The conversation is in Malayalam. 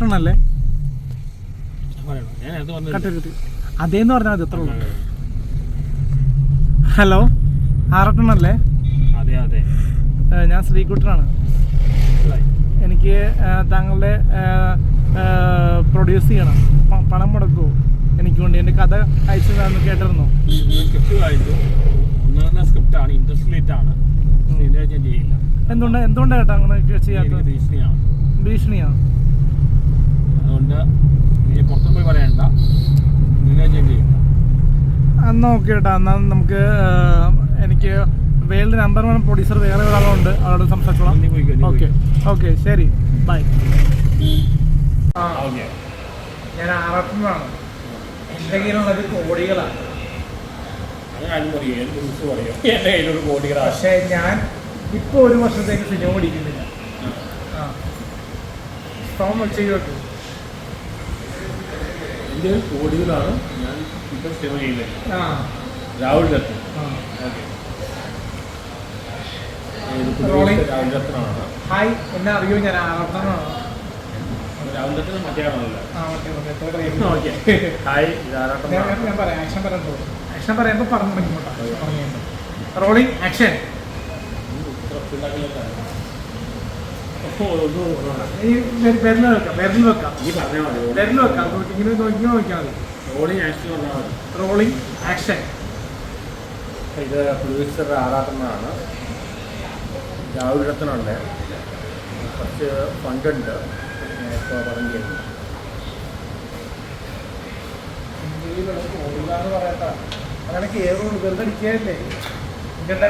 ആറട്ടെണ്ണല്ലേ പറയണോ ഞാൻ അത് വന്നത് കട്ട് കട്ട് അതേന്ന് പറഞ്ഞാൽ മതി എത്ര ഉള്ളൂ. ഹലോ? ആറട്ടണല്ലേ അതെ അതെ. ഞാൻ ശ്രീകുട്ടനാണ്. എനിക്ക് താങ്കളുടെ പ്രൊഡ്യൂസ് ചെയ്യണം. പണം മുടക്കുമോ എനിക്ക് വേണ്ടി എന്റെ കഥ അയച്ചു തന്നു കേട്ടിരുന്നു സ്ക്രിപ്റ്റാണ് ആണ്. എന്തുകൊണ്ട് എന്തുകൊണ്ടാണ് ചേട്ടാ അങ്ങനെ ചെയ്യാത്തത്? ചെയ്യാത്ത ഭീഷണിയാണ്. ഭീഷണിയാണ് അതുകൊണ്ട് നീ പുറത്തും പോയി പറയണ്ട നിന്നെ ചേഞ്ച് ചെയ്യും? എന്നാ ഓക്കെ കേട്ടോ എന്നാൽ നമുക്ക് എനിക്ക് വേൾഡ് നമ്പർ വൺ പ്രൊഡ്യൂസർ വേറെ ഒരാളുണ്ട് അവരോട് സംസാരിച്ചോളാം. ഓക്കെ ഓക്കെ ശരി. ബൈ. ഞാൻ ആറട്ടനാണ് എന്റെ കയ്യിലുള്ളത് കോടികളാണ് പക്ഷേ ഞാൻ ഇപ്പോൾ ഒരു വർഷത്തേക്ക് സിനിമ പഠിക്കുന്നില്ല ആ. സ്ട്രോങ് ചെയ്തോട്ടു എന്റെ കോടികളാണ് ഞാൻ ഇപ്പം സിനിമ ചെയ്യുന്നത്. രാഹുൽ ദത്ത ആ. ഓക്കെ. Rolling. രാഹുൽ ദത്തനാണ് ഹായ് എന്നെ അറിയോ ഞാൻ? രാഹുൽ രത്ന മറ്റേ ആണല്ലോ ഹായ് ഞാൻ പറയാം ആക്ഷൻ പറയാൻ തോന്നുന്നു ആക്ഷൻ പറയുമ്പോൾ പറഞ്ഞു തുടങ്ങിക്കോട്ടെ റോളിംഗ് ആക്ഷൻ. ഈ വിരൽ വെക്കാം വിരൽ വെക്കാം. ഈ പറഞ്ഞാൽ മതി. വിരൽ വെക്കാം. നോക്കി- ഇങ്ങനെ നോക്കി നോക്കിയാൽ മതി. റോളിംഗ് ആക്ഷൻ പറഞ്ഞാൽ മതി. റോളിംഗ് ആക്ഷൻ ഇത് പ്രൊഡ്യൂസർ ആറാട്ടനാണ് രാഹുൽ രത്നുണ്ട് കുറച്ച് ഫണ്ടുണ്ട്. ഇപ്പോൾ പറഞ്ഞു തരുന്നു കോടികളാന്ന് പറയട്ടാ. അങ്ങനെ കേറുള്ളൂ വെറുതെ അടിക്കുകയല്ലേ ഇങ്ങനെ